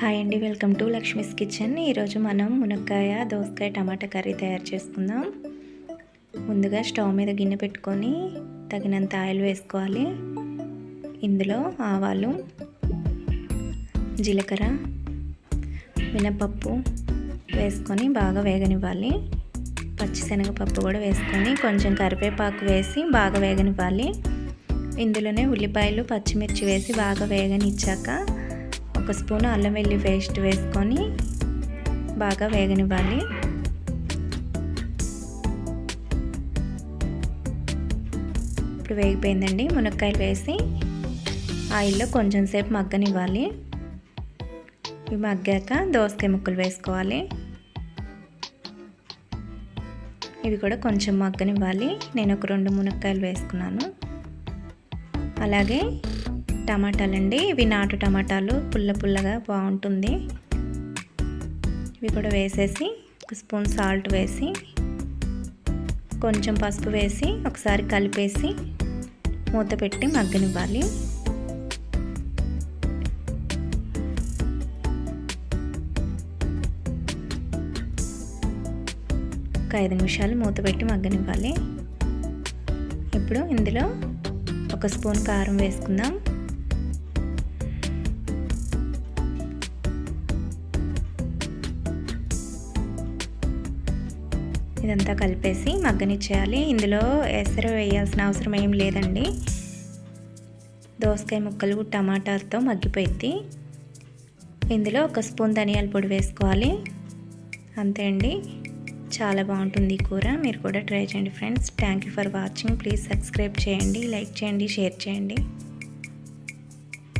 Hi అండి welcome to Lakshmi's kitchen. ఈరోజు మనం మునక్కాయ దోసకాయ టమాటా కర్రీ తయారు చేసుకుందాం. ముందుగా స్టవ్ మీద గిన్నె పెట్టుకొని తగినంత ఆయిల్ వేసుకోవాలి. ఇందులో ఆవాలు జీలకర్ర మినపప్పు వేసుకొని బాగా వేగనివ్వాలి. పచ్చిశనగపప్పు కూడా వేసుకొని కొంచెం కరివేపాకు వేసి బాగా వేగనివ్వాలి. ఇందులోనే ఉల్లిపాయలు పచ్చిమిర్చి వేసి బాగా వేగనిచ్చాక ఒక స్పూన్ అల్లం వెల్లి పేస్ట్ వేసుకొని బాగా వేగనివ్వాలి. ఇప్పుడు వేగిపోయిందండి. మునక్కాయలు వేసి ఆయిల్లో కొంచెం సేపు మగ్గనివ్వాలి. ఇవి మగ్గాక దోసకాయ ముక్కలు వేసుకోవాలి. ఇవి కూడా కొంచెం మగ్గనివ్వాలి. నేను ఒక రెండు మునక్కాయలు వేసుకున్నాను. అలాగే టమాటాలు అండి ఇవి నాటు టమాటాలు. పుల్ల పుల్లగా బాగుంటుంది. ఇవి కూడా వేసేసి ఒక స్పూన్ సాల్ట్ వేసి కొంచెం పసుపు వేసి ఒకసారి కలిపేసి మూత పెట్టి మగ్గనివ్వాలి. ఒక ఐదు నిమిషాలు మూత పెట్టి మగ్గనివ్వాలి. ఇప్పుడు ఇందులో ఒక స్పూన్ కారం వేసుకుందాం. ఇదంతా కలిపేసి మగ్గనిచ్చేయాలి. ఇందులో ఎసరు వేయాల్సిన అవసరం ఏం లేదండి. దోసకాయ ముక్కలు టమాటాతో మగ్గిపోయింది. ఇందులో ఒక స్పూన్ ధనియాల పొడి వేసుకోవాలి. అంతే అండి. చాలా బాగుంటుంది ఈ కూర. మీరు కూడా ట్రై చేయండి friends. Thank you for watching. Please subscribe చేయండి లైక్ చేయండి షేర్ చేయండి.